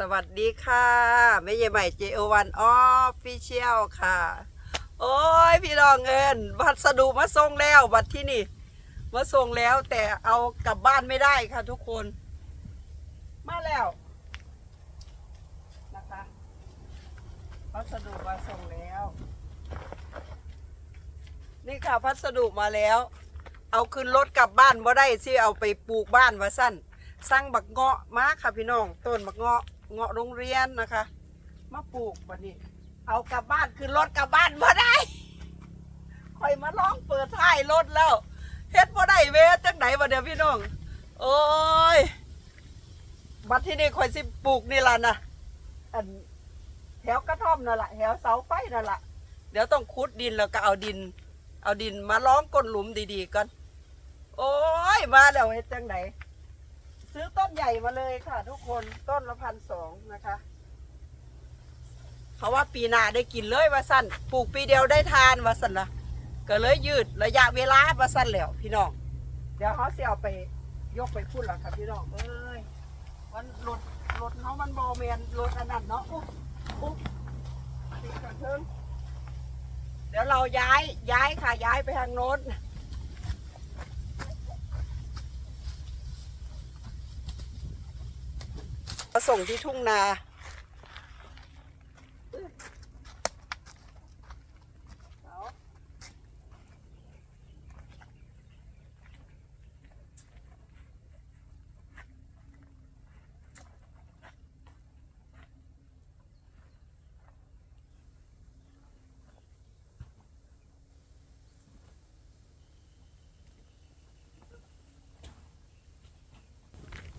สวัสดีค่ะแม่ใหญ่ใหม่ JO1 Official ค่ะ โอ้ยพี่น้องเอินวัสดุมาส่งแล้วบัดที่นี่ มาส่งแล้วแต่เอากลับบ้านไม่ได้ค่ะทุกคน มาแล้วนะคะพัสดุมาส่งแล้ว นี่ค่ะพัสดุมาแล้ว เอาขึ้นรถกลับบ้านบ่ได้สิเอาไปปลูกบ้านว่าสั้นสั่งบักเงาะมาค่ะพี่น้อง ต้นบักเงาะ เงาะโรงเรียนนะคะ มาปลูกบัดนี้ เอากลับบ้านขึ้นรถกลับบ้านบ่ได้คอยมาลองเปิดท้ายรถแล้วเฮ็ดบ่ได้เวทจังไหนวะเดี๋ยวพี่น้องโอ้ยบัดที่นี่คอยสิปลูกนี่ล่ะนะอันแถวกระท่อมนั่นแหละแถวเสาไฟนั่นแหละเดี๋ยวต้องขุดดินแล้วก็เอาดิน เอาดินมาล้องก้นหลุมดีๆก่อน โอ้ย มาแล้วเฮ็ดจังไหน ซื้อต้นใหญ่มาเลยค่ะ ทุกคนต้นละพันสองนะคะ เขาว่าปีหน้าได้กินเลยว่าสั้นปลูกปีเดียวได้ทานว่าสั้นละก็เลยยืดระยะเวลาว่าสั้นแล้วพี่น้อง เดี๋ยวเขาเสียเอาไปยกไปพูดแล้วค่ะพี่น้องเอ้ยมันรถรถเขามันบอแมนรถอันนั้นเนาะอุ๊บอุ๊บติดกันเทิงเดี๋ยวเราย้ายย้ายค่ะย้ายไปทางโน้น มา ส่งที่ทุ่งนา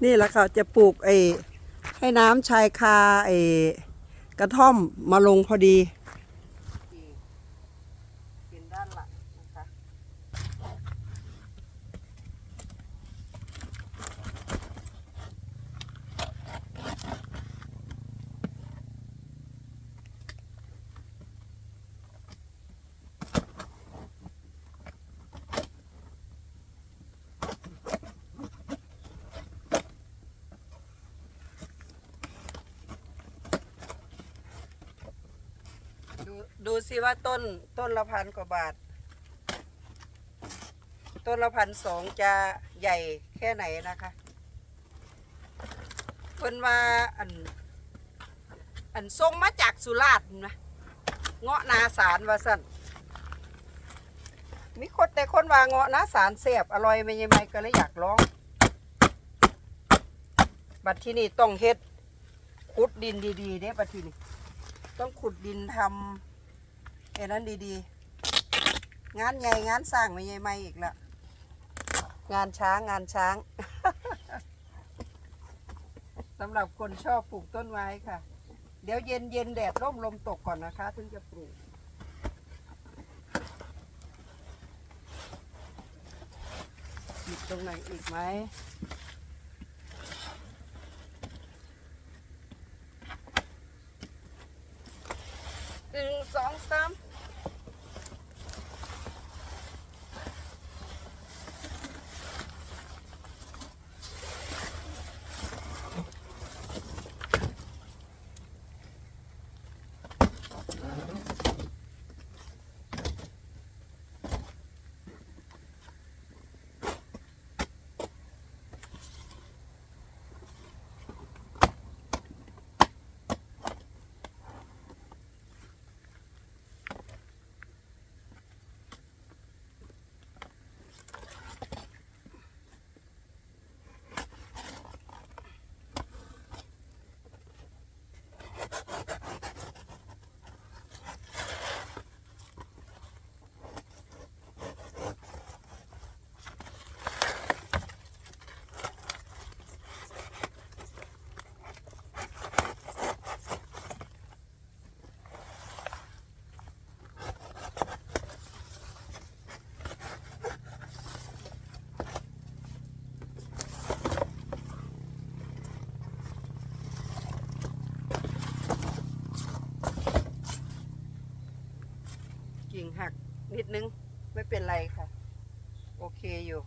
นี่แหละค่ะจะปลูกไอ ให้น้ำชายคาไอกระท่อมมาลงพอดีเป็นด้านหลังนะคะ ดูดู สิว่าต้นต้นละพันกว่าบาท ต้นละพันสองจะใหญ่แค่ไหนนะคะเพิ่นว่าอัน อันส่งมาจากสุราษฎร์นะเงาะนาสารว่าสั่นมีคนแต่คนว่าเงาะนาสารเสียบอร่อยไม่ยังไงก็เลยอยากลอง บัดที่นี่ต้องเฮ็ดขุดดินดีๆเด้บัดที่นี่ต้องขุดดินทำ ไอ้นั้นดีๆ งานใหญ่งานสร้างไม่ใหญ่ไม่อีกละงานช้างงานช้างสำหรับคนชอบปลูกต้นไม้ค่ะ เดี๋ยวเย็นเย็นแดดร่มลมตกก่อนนะคะถึงจะปลูกหยิบตรงไหนอีกไหมหนึ่งสองสามกิ่งหัก นิดนึงไม่เป็นไรค่ะ โอเคอยู่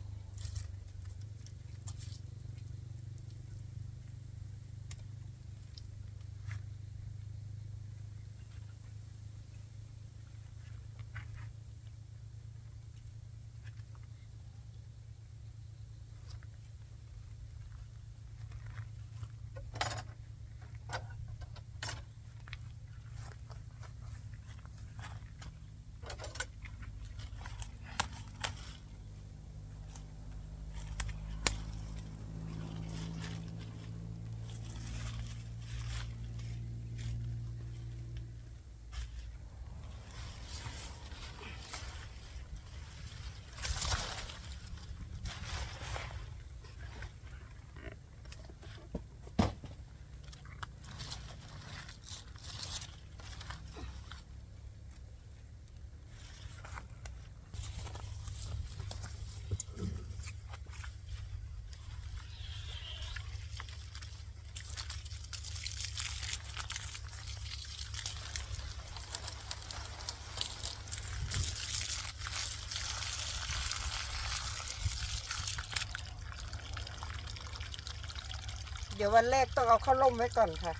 ดี๋ยววันแรกต้องเอาเข้าร่มไว้ก่อนค่ะ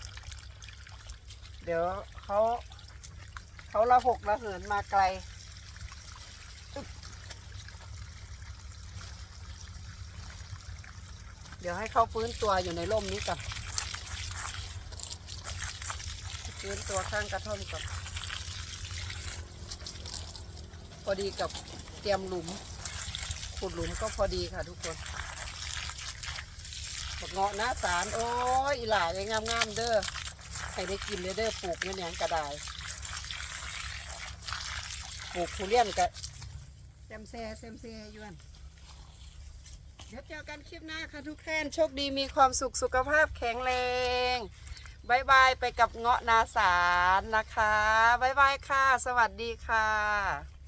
เดี๋ยวเขาเขาละหกละเหินมาไกลเดี๋ยวให้เขาฟื้นตัวอยู่ในร่มนี้ก่อน ฟื้นตัวข้างกระท่อมก่อน พอดีกับเตรียมหลุม ขุดหลุมก็พอดีค่ะทุกคน บักเงาะน้าสารโอ้ยอีหล่ายังงามๆเด้อให้ได้กินเลยเด้อปลูกเนี่ยยังกระไดปลูกทุเรียนกะเซมเซเซมเซยวนเดี๋ยวเจอกันคลิปหน้าค่ะทุกท่านโชคดีมีความสุขสุขภาพแข็งแรงบายบายไปกับเงาะนาสารนะคะบายบายค่ะ สวัสดีค่ะ